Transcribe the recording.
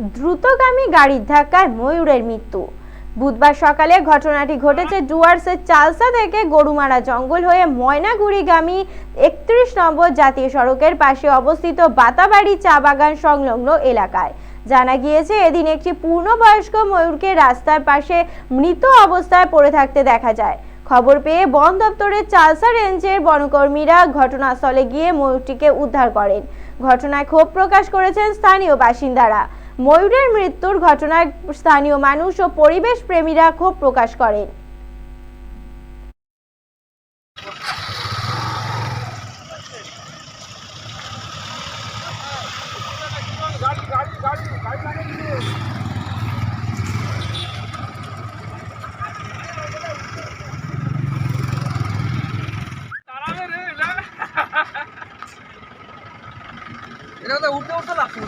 দ্রুতগামী গাড়ির ধাক্কায় ময়ূরের মৃত্যু। বুধবার সকালে ঘটনাটি ঘটেছে ডুয়ার্সের চালসা থেকে গরুমারা জঙ্গল হয়ে ময়নাগুড়িগামী একত্রিশ নম্বর জাতীয় সড়কের পাশে অবস্থিত বাতাবাড়ি চা বাগান সংলগ্ন এলাকায়। জানা গিয়েছে, এদিন একটি পূর্ণবয়স্ক ময়ূরকে রাস্তার পাশে মৃত অবস্থায় পড়ে থাকতে দেখা যায়। খবর পেয়ে বন দপ্তরের চালসা রেঞ্জের বনকর্মীরা ঘটনাস্থলে গিয়ে ময়ূরটিকে উদ্ধার করেন। ঘটনায় ক্ষোভ প্রকাশ করেছেন স্থানীয় বাসিন্দারা। ময়ূরের মৃত্যুর ঘটনায় স্থানীয় মানুষ ও পরিবেশ প্রেমীরা ক্ষোভ প্রকাশ করেন। এটা উঠতে উঠতে লাগছে